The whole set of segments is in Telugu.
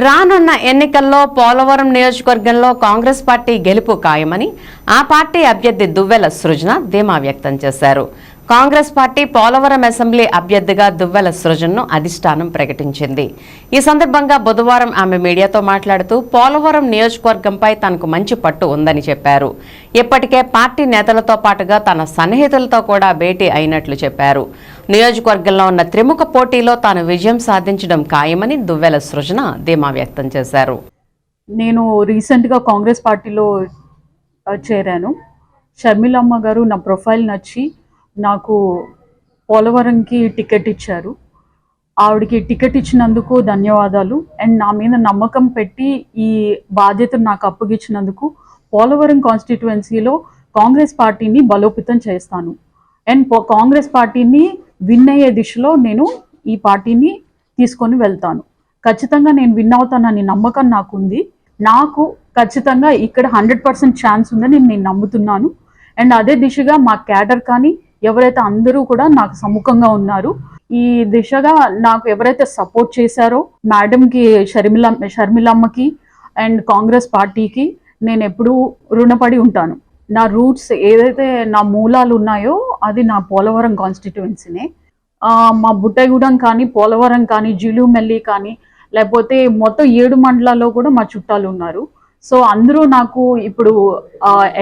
రానున్న ఎన్నికల్లో పోలవరం నియోజకవర్గంలో కాంగ్రెస్ పార్టీ గెలుపు ఖాయమని ఆ పార్టీ అభ్యర్థి దువ్వెల సృజన ధీమా వ్యక్తం చేశారు. కాంగ్రెస్ పార్టీ పోలవరం అసెంబ్లీ అభ్యర్థిగా దువ్వెల సృజన్ను అధిష్టానం ప్రకటించింది. ఈ సందర్భంగా బుధవారం ఆమె మీడియాతో మాట్లాడుతూ పోలవరం నియోజకవర్గంపై తనకు మంచి పట్టు ఉందని చెప్పారు. ఇప్పటికే పార్టీ నేతలతో పాటుగా తన సన్నిహితులతో కూడా భేటీ అయినట్లు చెప్పారు. నియోజకవర్గంలో ఉన్న త్రిముఖ పోటీలో తాను విజయం సాధించడం ఖాయమని దువ్వెల సృజన ధీమా వ్యక్తం చేశారు. నేను రీసెంట్గా కాంగ్రెస్ పార్టీలో చేరాను. షర్మిలమ్మ గారు నా ప్రొఫైల్ నచ్చి నాకు పోలవరంకి టికెట్ ఇచ్చారు. ఆవిడకి టికెట్ ఇచ్చినందుకు ధన్యవాదాలు. అండ్ నా మీద నమ్మకం పెట్టి ఈ బాధ్యతను నాకు అప్పగించినందుకు పోలవరం కాన్స్టిట్యువెన్సీలో కాంగ్రెస్ పార్టీని బలోపేతం చేస్తాను. అండ్ కాంగ్రెస్ పార్టీని విన్ అయ్యే దిశలో నేను ఈ పార్టీని తీసుకొని వెళ్తాను. ఖచ్చితంగా నేను విన్ అవుతానని నమ్మకం నాకుంది. నాకు ఖచ్చితంగా ఇక్కడ హండ్రెడ్ పర్సెంట్ ఛాన్స్ ఉందని నేను నమ్ముతున్నాను. అండ్ అదే దిశగా మా క్యాడర్ కానీ ఎవరైతే అందరూ కూడా నాకు సముఖంగా ఉన్నారు ఈ దిశగా నాకు ఎవరైతే సపోర్ట్ చేశారో మేడంకి షర్మిల షర్మిలమ్మకి అండ్ కాంగ్రెస్ పార్టీకి నేను ఎప్పుడూ రుణపడి ఉంటాను. నా రూట్స్ ఏదైతే నా మూలాలు ఉన్నాయో అది నా పోలవరం కాన్స్టిట్యువెన్సీనే మా బుట్టగూడెం కానీ పోలవరం కానీ జిలుమెల్లి కానీ లేకపోతే మొత్తం ఏడు మండలాల్లో కూడా మా చుట్టాలు ఉన్నారు. సో అందరూ నాకు ఇప్పుడు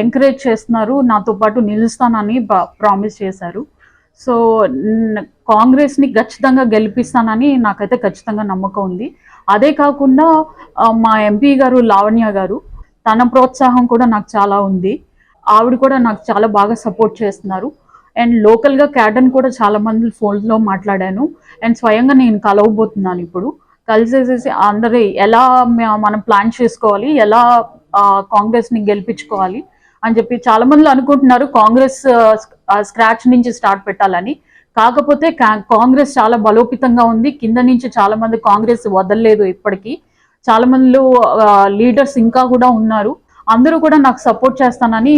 ఎంకరేజ్ చేస్తున్నారు నాతో పాటు నిలుస్తానని ప్రామిస్ చేశారు. సో కాంగ్రెస్ని ఖచ్చితంగా గెలిపిస్తానని నాకైతే ఖచ్చితంగా నమ్మకం ఉంది. అదే కాకుండా మా ఎంపీ గారు లావణ్య గారు తన ప్రోత్సాహం కూడా నాకు చాలా ఉంది. ఆవిడ కూడా నాకు చాలా బాగా సపోర్ట్ చేస్తున్నారు. అండ్ లోకల్గా క్యాడన్ కూడా చాలా మంది ఫోన్లో మాట్లాడాను. అండ్ స్వయంగా నేను కలవబోతున్నాను ఇప్పుడు. కలిసేసేసి అందరి ఎలా మనం ప్లాన్ చేసుకోవాలి ఎలా ఆ, కాంగ్రెస్ని గెలిపించుకోవాలి అని చెప్పి చాలా మంది అనుకుంటున్నారు. కాంగ్రెస్ స్క్రాచ్ నుంచి స్టార్ట్ పెట్టాలని. కాకపోతే కా- కాంగ్రెస్ చాలా బలోపేతంగా ఉంది. కింద నుంచి చాలా మంది కాంగ్రెస్ వదలలేదు ఇప్పటికీ. చాలా మందిలో లీడర్స్ ఇంకా కూడా ఉన్నారు. అందరూ కూడా నాకు సపోర్ట్ చేస్తానని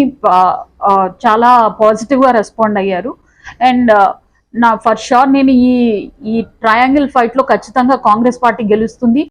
చాలా పాజిటివ్గా రెస్పాండ్ అయ్యారు. అండ్ నా ఫర్ షూర్ నేను ఈ ఈ ట్రయాంగిల్ ఫైట్లో ఖచ్చితంగా కాంగ్రెస్ పార్టీ గెలుస్తుంది.